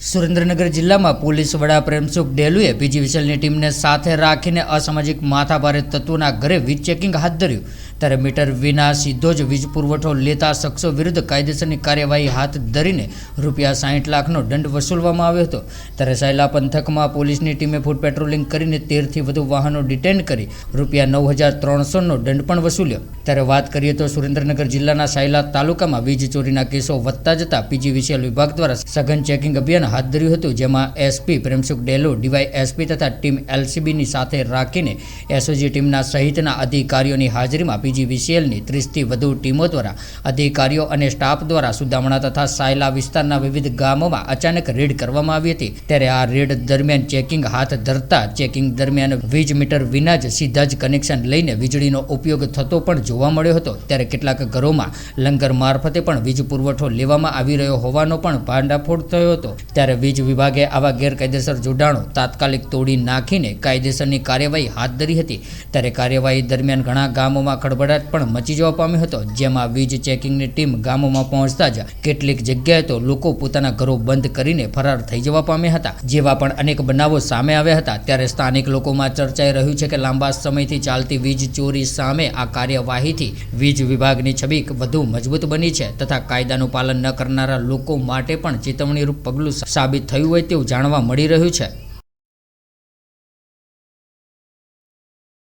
સુરેન્દ્રનગર જિલ્લામાં પોલીસ વડા પ્રેમસુખ ડેલુએ પીજી વિશલની ટીમને સાથે રાખીને અસામાજિક માથાભારે તત્વોના ઘરે વીજ ચેકિંગ હાથ ધર્યું. ત્યારે મીટર વિના સીધો જ વીજ પુરવઠો લેતા શખ્સો વિરુદ્ધ કાયદેસરની કાર્યવાહી હાથ ધરીને રૂપિયા સાહીઠ લાખનો દંડ વસૂલવામાં આવ્યો હતો. ત્યારે સાયલા પંથકમાં પોલીસની ટીમે ફૂટ પેટ્રોલિંગ કરીને તેરથી વધુ વાહનો ડિટેન કરી રૂપિયા નવ હજાર ત્રણસોનો દંડ પણ વસૂલ્યો. ત્યારે વાત કરીએ તો સુરેન્દ્રનગર જિલ્લાના સાયલા તાલુકામાં વીજ ચોરીના કેસો વધતા જતા પીજીવીસીએલ વિભાગ દ્વારા સઘન ચેકિંગ અભિયાન હાથ ધર્યું હતું, જેમાં SP Premsukh Delu, DY SP તથા ટીમ એલસીબીની સાથે રાખીને એસઓજી ટીમના સહિતના અધિકારીઓની હાજરીમાં પીજીવીસીએલની ત્રીસથી વધુ ટીમો દ્વારા અધિકારીઓ અને સ્ટાફ દ્વારા સુદામણા તથા સાયલા વિસ્તારના વિવિધ ગામોમાં અચાનક રેડ કરવામાં આવી હતી. ત્યારે આ રેડ દરમિયાન ચેકિંગ હાથ ધરતા ચેકિંગ દરમિયાન વીજ મીટર વિના જ સીધા જ કનેક્શન લઈને વીજળીનો ઉપયોગ થતો પણ જોવા મળ્યો હતો. ત્યારે કેટલાક ઘરોમાં લંગર મારફતે પણ વીજ પુરવઠો લેવામાં આવી રહ્યો હોવાનો પણ ભાંડાફોડ થયો હતો. ત્યારે વીજ વિભાગે આવા ગેરકાયદેસર જોડાણો તાત્કાલિક તોડી નાખીને કાયદેસરની કાર્યવાહી હાથ ધરી હતી. ત્યારે કાર્યવાહી દરમિયાન ઘણા ગામોમાં ખળભળાટ પણ મચી જવા પામ્યો હતો, જેમાં વીજ ચેકિંગની ટીમ ગામોમાં પહોંચતા જ કેટલીક જગ્યાએ તો લોકો પોતાના ઘરો બંધ કરીને ફરાર થઈ જવા પામ્યા હતા. જેવા પણ અનેક બનાવો સામે આવ્યા હતા, ત્યારે સ્થાનિક લોકોમાં ચર્ચાઈ રહ્યું છે કે લાંબા સમયથી ચાલતી વીજ ચોરી સામે આ કાર્યવાહીથી વીજ વિભાગની છબી વધુ મજબૂત બની છે તથા કાયદાનું પાલન ન કરનારા લોકો માટે પણ ચેતવણીરૂપ પગલું સાબિત થયું હોય તેવું જાણવા મળી રહ્યું છે.